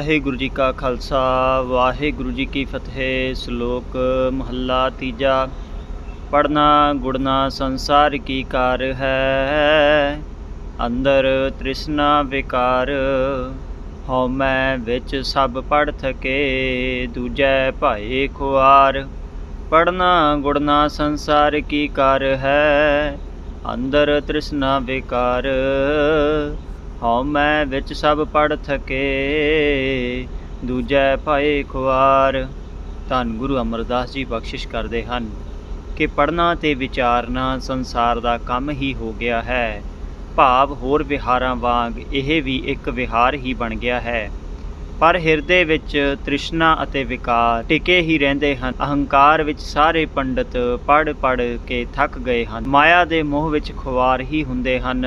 ਵਾਹਿਗੁਰੂ ਜੀ ਕਾ ਖਾਲਸਾ, ਵਾਹਿਗੁਰੂ ਜੀ ਕੀ ਫਤਿਹ, ਸ਼ਲੋਕ ਮਹੱਲਾ ਤੀਜਾ। ਪੜਨਾ ਗੁੜਨਾ ਸੰਸਾਰ ਕੀ ਕਾਰ ਹੈ, ਅੰਦਰ ਤ੍ਰਿਸ਼ਨਾ ਵਿਕਾਰ। ਹਉ ਮੈਂ ਵਿੱਚ ਸਭ ਪੜ ਥਕੇ, ਦੂਜੈ ਭਾਏ ਖੁਆਰ। ਪੜਨਾ ਗੁੜਨਾ ਸੰਸਾਰ ਕੀ ਕਾਰ ਹੈ, ਅੰਦਰ ਤ੍ਰਿਸ਼ਨਾ ਵਿਕਾਰ। ਹਉ ਮੈਂ ਵਿੱਚ ਸਭ ਪੜ ਥਕੇ, ਦੂਜੈ ਭਏ ਖੁਆਰ। ਧੰਨ ਗੁਰੂ ਅਮਰਦਾਸ ਜੀ ਬਖਸ਼ਿਸ਼ ਕਰਦੇ ਹਨ ਕਿ ਪੜਨਾ ਤੇ ਵਿਚਾਰਨਾ ਸੰਸਾਰ ਦਾ ਕੰਮ ਹੀ ਹੋ ਗਿਆ ਹੈ। ਭਾਵ ਹੋਰ ਵਿਹਾਰਾਂ ਵਾਂਗ ਇਹ ਵੀ ਇੱਕ ਵਿਹਾਰ ਹੀ ਬਣ ਗਿਆ ਹੈ। ਪਰ ਹਿਰਦੇ ਵਿੱਚ ਤ੍ਰਿਸ਼ਨਾ ਅਤੇ ਵਿਕਾਰ ਟਿਕੇ ਹੀ ਰਹਿੰਦੇ ਹਨ। ਅਹੰਕਾਰ ਵਿੱਚ ਸਾਰੇ ਪੰਡਤ ਪੜ ਪੜ ਕੇ ਥੱਕ ਗਏ ਹਨ। ਮਾਇਆ ਦੇ ਮੋਹ ਵਿੱਚ ਖੁਆਰ ਹੀ ਹੁੰਦੇ ਹਨ।